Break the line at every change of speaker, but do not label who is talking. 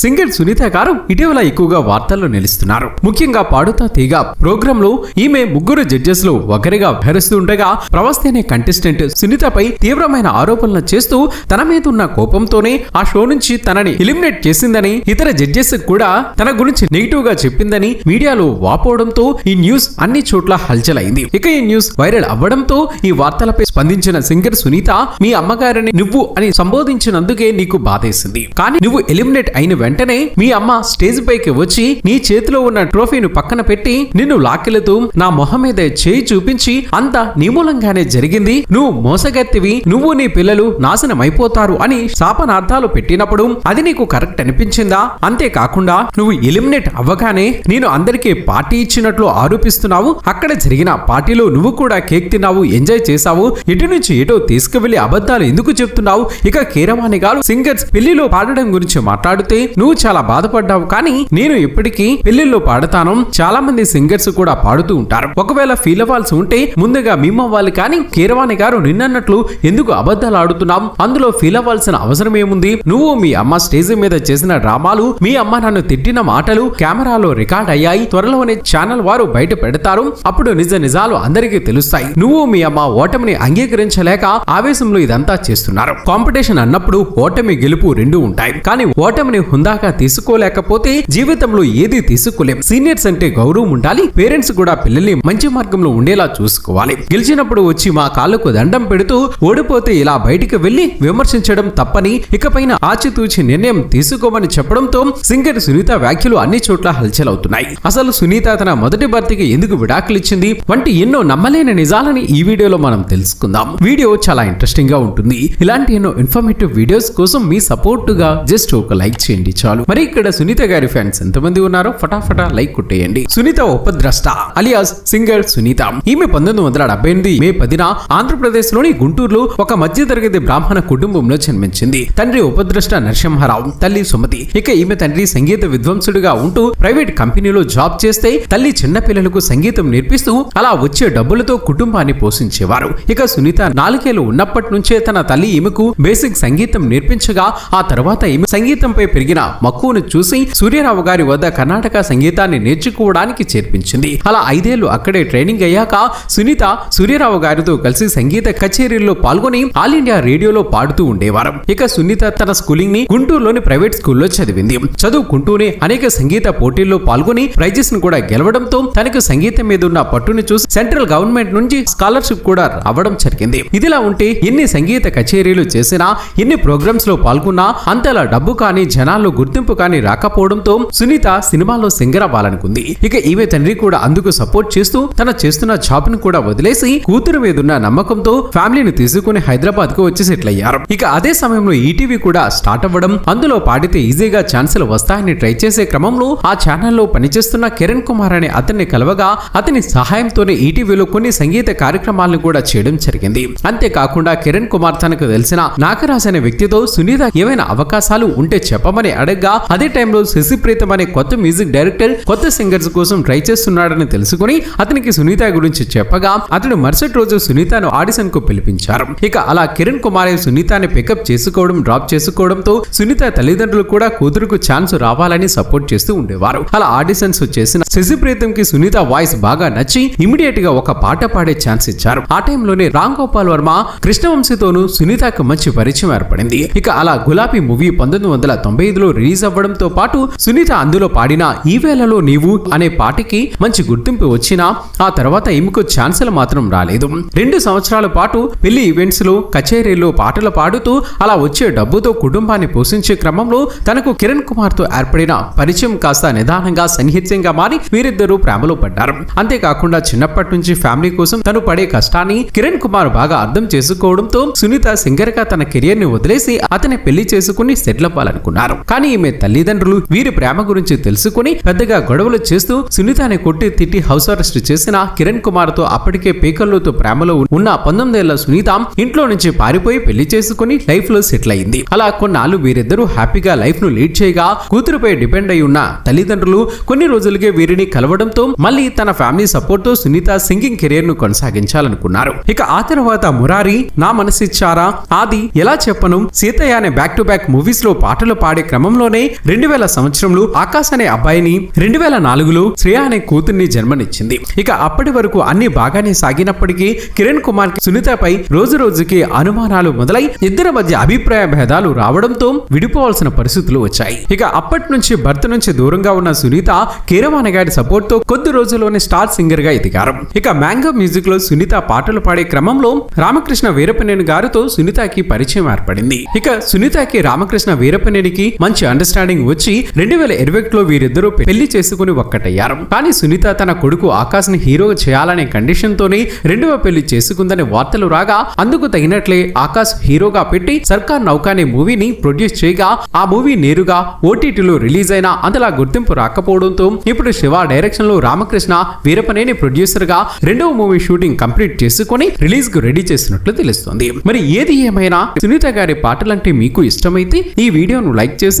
Singer Sunitha గారు ఇటీవల ఎక్కువగా వార్తల్లో నిలుస్తున్నారు. ముఖ్యంగా పాడుతా తీగ ప్రోగ్రామ్లో ఈమె ముగ్గురు జడ్జెస్లో ఒకరిగా వ్యవహరిస్తుండగా ప్రవస్తి అనే కంటెస్టెంట్ సునీతపై తీవ్రమైన ఆరోపణలు చేస్తూ తన మీద ఉన్న కోపంతోనే ఆ షో నుంచి తనని ఎలిమినేట్ చేసిందని ఇతర జడ్జెస్ కూడా తన గురించి నెగిటివ్గా చెప్పిందని మీడియాలో వాపోవడంతో ఈ న్యూస్ అన్ని చోట్ల హల్చల్ అయింది ఇక ఈ న్యూస్ వైరల్ అవ్వడంతో ఈ వార్తలపై స్పందించిన సింగర్ సునీత మీ అమ్మగారిని నువ్వు అని సంబోధించినందుకే నీకు బాధేసింది. కానీ నువ్వు ఎలిమినేట్ అయిన వెంటనే మీ అమ్మ స్టేజ్ పైకి వచ్చి నీ చేతిలో ఉన్న ట్రోఫీని పక్కన పెట్టి నిన్ను లాక్కెళుతూ నా మొహం మీద చేయి చూపించి అంతా నీ మూలంగానే జరిగింది. నువ్వు మోసగత్తివి. నువ్వు నీ పిల్లలు నాశనం అయిపోతారు అని శాపనార్థాలు పెట్టినప్పుడు అది నీకు కరెక్ట్ అనిపించిందా? అంతేకాకుండా నువ్వు ఎలిమినేట్ అవ్వగానే నేను అందరికీ పార్టీ ఇచ్చినట్లు ఆరోపిస్తున్నావు. అక్కడ జరిగిన పార్టీలో నువ్వు కూడా కేక్ తిన్నావు ఎంజాయ్ చేశావు. ఇటు నుంచి ఎటో తీసుకువెళ్ళి అబద్ధాలు ఎందుకు చెప్తున్నావు? ఇక కీరవాణి గారు సింగర్స్ పెళ్ళిలో పాడడం గురించి మాట్లాడితే నువ్వు చాలా బాధపడ్డావు కానీ నేను ఇప్పటికీ పెళ్ళిల్లో పాడతాను. చాలా మంది సింగర్స్ కూడా పాడుతూ ఉంటారు. ఒకవేళ ఫీల్ అవ్వాల్సి ఉంటే ముందుగా మిమ్మవ్వాలి కానీ కీరవాణి గారు నిన్నట్లు ఎందుకు అబద్ధాలు ఆడుతున్నాం అందులో ఫీల్ అవ్వాల్సిన అవసరం ఏముంది? నువ్వు మీ అమ్మ స్టేజ్ మీద చేసిన డ్రామాలు మీ అమ్మ నన్ను తిట్టిన మాటలు కెమెరాలో రికార్డ్ అయ్యాయి. త్వరలోనే ఛానల్ వారు బయట పెడతారు. అప్పుడు నిజ నిజాలు అందరికీ తెలుస్తాయి. నువ్వు మీ అమ్మ ఓటమిని అంగీకరించలేక ఆవేశంలో ఇదంతా చేస్తున్నారు. కాంపిటీషన్ అన్నప్పుడు ఓటమి గెలుపు రెండు ఉంటాయి. కానీ ఓటమిని హుందాగా తీసుకోలేకపోతే జీవితంలో ఏది తీసుకోలేం. సీనియర్స్ అంటే గౌరవం ఉండాలి పేరెంట్స్ కూడా పిల్లల్ని మంచి మార్గంలో ఉండేలా చూసుకోవాలి. గెలిచినప్పుడు వచ్చి మా కాళ్ళకు దండం పెడుతూ ఓడిపోతే ఇలా బయటికి వెళ్ళి విమర్శించడం తప్పని ఇకపైన ఆచితూచి నిర్ణయం తీసుకోమని చెప్పడంతో సింగర్ సునీత వ్యాఖ్యలు అన్ని చోట్ల హల్చల్ అవుతున్నాయి అసలు సునీత తన మొదటి భర్తకి ఎందుకు విడాకులిచ్చింది వంటి ఎన్నో నమ్మలేని నిజాలని ఈ వీడియోలో మనం తెలుసుకుందాం. వీడియో చాలా ఇంట్రెస్టింగ్గా ఉంటుంది. ఇలాంటి ఎన్నో ఇన్ఫర్మేటివ్ వీడియోస్ కోసం మీ సపోర్ట్గా జస్ట్ ఒక లైక్ చేయండి. చాలు. మరి ఇక్కడ సునీత గారి ఫ్యాన్స్ ఎంతమంది ఉన్నారో ఫటాఫటా లైక్ కొట్టేయండి. Sunitha Upadrashta alias singer Sunitha. ఈమె పంతొమ్మిది వందల డెబ్బై ఎనిమిది మే పదిన ఆంధ్రప్రదేశ్లోని గుంటూరులో ఒక మధ్యతరగతి బ్రాహ్మణ కుటుంబంలో జన్మించింది. తండ్రి ఉపద్రష్ట నరసింహారావు తల్లి సుమతి. ఇక ఈమె తండ్రి సంగీత విద్వాంసుడిగా ఉంటూ ప్రైవేట్ కంపెనీలో జాబ్ చేస్తే తల్లి చిన్న పిల్లలకు సంగీతం నేర్పిస్తూ అలా వచ్చే డబ్బులతో కుటుంబాన్ని పోషించేవారు. ఇక సునీత నాలుగేళ్ళు ఉన్నప్పటి నుంచే తన తల్లి ఈమెకు బేసిక్ సంగీతం నేర్పించగా ఆ తర్వాత ఈమె సంగీతంపై పెరిగిన మక్కువను చూసి సూర్యరావు గారి వద్ద కర్ణాటక సంగీతాన్ని నేర్చుకోవడానికి చేర్పించింది. అలా ఐదేళ్ళు అక్కడే ట్రైనింగ్ అయ్యాక సునీత సూర్యరావు గారితో కలిసి సంగీత కచేరీల్లో పాల్గొని ఆల్ ఇండియా రేడియోలో పాడుతూ ఉండేవారు. ఇక సునీత తన స్కూలింగ్ని గుంటూరులోని ప్రైవేట్ స్కూల్లో చదివింది. చదువుకుంటూనే అనేక సంగీత పోటీల్లో పాల్గొని ప్రైజెస్ను కూడా గెలవడంతో తనకు సంగీతం మీద ఉన్న పట్టును చూసి సెంట్రల్ గవర్నమెంట్ నుంచి స్కాలర్షిప్ కూడా రావడం జరిగింది. ఇదిలా ఉంటే ఎన్ని సంగీత కచేరీలు చేసినా ఎన్ని ప్రోగ్రామ్స్లో పాల్గొన్నా అంతలా డబ్బు కానీ జనాల్లో గుర్తింపు కానీ రాకపోవడంతో సునీత సినిమాలో సింగర్ అవ్వాలనుకుంది. ఇక ఈమె తండ్రి కూడా అందుకు సపోర్ట్ చేస్తూ తన చేస్తున్న జాబ్ను కూడా వదిలేసి కూతురు మీదున్న నమ్మకంతో ఫ్యామిలీని తీసుకుని హైదరాబాద్కు వచ్చి సెటిల్ అయ్యారు. ఇక అదే సమయంలో ఈటీవీ కూడా స్టార్ట్ అవ్వడం అందులో పాడితే ఈజీగా ఛాన్సులు వస్తాయని ట్రై చేసే క్రమంలో ఆ ఛానల్లో పనిచేస్తున్న కిరణ్ కుమార్ అనే అతన్ని కలవగా అతని సహాయంతోనే ఈటీవీలో కొన్ని సంగీత కార్యక్రమాలను కూడా చేయడం జరిగింది. అంతేకాకుండా కిరణ్ కుమార్ తనకు తెలిసిన నాగరాజ్ అనే వ్యక్తితో సునీత ఏవైనా అవకాశాలు ఉంటే చెప్పమని అడగ్గా అదే టైంలో శశి ప్రీతం అనే కొత్త మ్యూజిక్ డైరెక్టర్ కొత్త సింగర్స్ కోసం ట్రై చేస్తున్నాడని తెలుసుకుని అతనికి సునీత గురించి చెప్పగా అతడు మరుసటి రోజు సునీతను ఆడిషన్కు పిలిపించారు. ఇక అలా కిరణ్ కుమార్ సునీతని పికప్ చేసుకోవడం డ్రాప్ చేసుకోవడంతో సునీత తల్లిదండ్రులు కూడా కూతురుకు ఛాన్స్ రావాలని సపోర్ట్ చేస్తూ ఉండేవారు. అలా ఆడిషన్స్ చేసిన శశి ప్రీతం కి సునీత వాయిస్ బాగా నచ్చి ఇమీడియట్గా ఒక పాట పాడే ఛాన్స్ ఇచ్చారు. ఆ టైంలోనే రామ్ గోపాల్ వర్మ కృష్ణవంశీతోనూ సునీతకు మంచి పరిచయం ఏర్పడింది. ఇక అలా గులాబీ మూవీ పంతొమ్మిది వందల తొంభై ఐదులో రిలీజ్ అవ్వడంతో పాటు సునీత అందులో పాడిన ఈ వేళలో నీవు అనే పాటకి మంచి గుర్తింపు వచ్చినా ఆ తర్వాత ఈమెకు ఛాన్సులు మాత్రం రాలేదు. రెండు సంవత్సరాల పాటు పెళ్ళి ఈవెంట్స్లో కచేరీలో పాటలు పాడుతూ అలా వచ్చే డబ్బుతో కుటుంబాన్ని పోషించే క్రమంలో తనకు కిరణ్ కుమార్తో ఏర్పడిన పరిచయం కాస్త నిదానంగా సన్నిహిత్యంగా మారి వీరిద్దరూ ప్రేమలో పడ్డారు. అంతేకాకుండా చిన్నప్పటి నుంచి ఫ్యామిలీ కోసం తను పడే కష్టాన్ని కిరణ్ కుమార్ బాగా అర్థం చేసుకోవడంతో సునీత సింగర్గా తన కెరియర్ని వదిలేసి అతని పెళ్ళి చేసుకుని సెటిల్ అవ్వాలనుకున్నారు. కానీ ఈమె తల్లిదండ్రులు వీరి ప్రేమ గురించి తెలుసుకుని పెద్దగా గొడవలు చేస్తూ సునీతని కొట్టి తిట్టి హౌస్ అరెస్ట్ చేసిన కిరణ్ కుమార్తో అప్పటికే పీకల్లోతో ప్రేమలో ఉన్న పంతొమ్మిదేళ్ళ సునీత ఇంట్లో నుంచి పారిపోయి పెళ్ళి చేసుకుని లైఫ్లో సెటిల్ అయింది. అలా కొన్నాళ్ళు వీరిద్దరూ హ్యాపీగా లైఫ్ను లీడ్ చేయగా కూతురుపై డిపెండ్ అయి ఉన్న తల్లిదండ్రులు కొన్ని రోజులుగా వీరిని కలవడంతో మళ్ళీ తన ఫ్యామిలీ సపోర్ట్తో సునీత సింగింగ్ కెరీర్ను కొనసాగించాలనుకున్నారు. ఇక ఆ తర్వాత మురారి నా మనసిచ్చారా ఆది ఎలా చెప్పను సీతయ్య అనే బ్యాక్ టు బ్యాక్ మూవీస్లో పాటలు పాడే క్రమం క్రమంలోనే రెండు వేల సంవత్సరంలో ఆకాశ్ అనే అబ్బాయిని రెండు వేల నాలుగులో శ్రేయ అనే కూతుర్ని జన్మనిచ్చింది. ఇక అప్పటి వరకు అన్ని బాగానే సాగినప్పటికీ కిరణ్ కుమార్ సునీతపై రోజు రోజుకి అనుమానాలు మొదలై ఇద్దరి మధ్య అభిప్రాయ భేదాలు రావడంతో విడిపోవాల్సిన పరిస్థితులు వచ్చాయి. ఇక అప్పటి నుంచి భర్త నుంచి దూరంగా ఉన్న సునీత కీరవాణి గారి సపోర్ట్తో కొద్ది రోజుల్లోనే స్టార్ సింగర్గా ఎదిగారు. ఇక మ్యాంగో మ్యూజిక్లో సునీత పాటలు పాడే క్రమంలో రామకృష్ణ వీరపనేని గారితో సునీతకి పరిచయం ఏర్పడింది. ఇక సునీతకి రామకృష్ణ వీరపనేనికి మంచి అండర్స్టాండింగ్ వచ్చి రెండు వేల ఇరవై ఒకటిలో వీరిద్దరూ పెళ్ళి చేసుకుని ఒక్కటయ్యారు. కానీ సునీత తన కొడుకు ఆకాశ్ని హీరో చేయాలనే కండిషన్ తోనే రెండవ పెళ్ళి చేసుకుందని వార్తలు రాగా అందుకు తగినట్లే ఆకాశ్ హీరోగా పెట్టి సర్కార్ నౌక అనే మూవీని ప్రొడ్యూస్ చేయగా ఆ మూవీ నేరుగా ఓటీటీలో రిలీజ్ అయినా అంతలా గుర్తింపు రాకపోవడంతో ఇప్పుడు శివ డైరెక్షన్లో రామకృష్ణ వీరపనేని ప్రొడ్యూసర్గా రెండవ మూవీ షూటింగ్ కంప్లీట్ చేసుకుని రిలీజ్కు రెడీ చేసినట్లు తెలుస్తుంది. మరి ఏది ఏమైనా సునీత గారి పాటలంటే మీకు ఇష్టమైతే ఈ వీడియోను లైక్ చేసి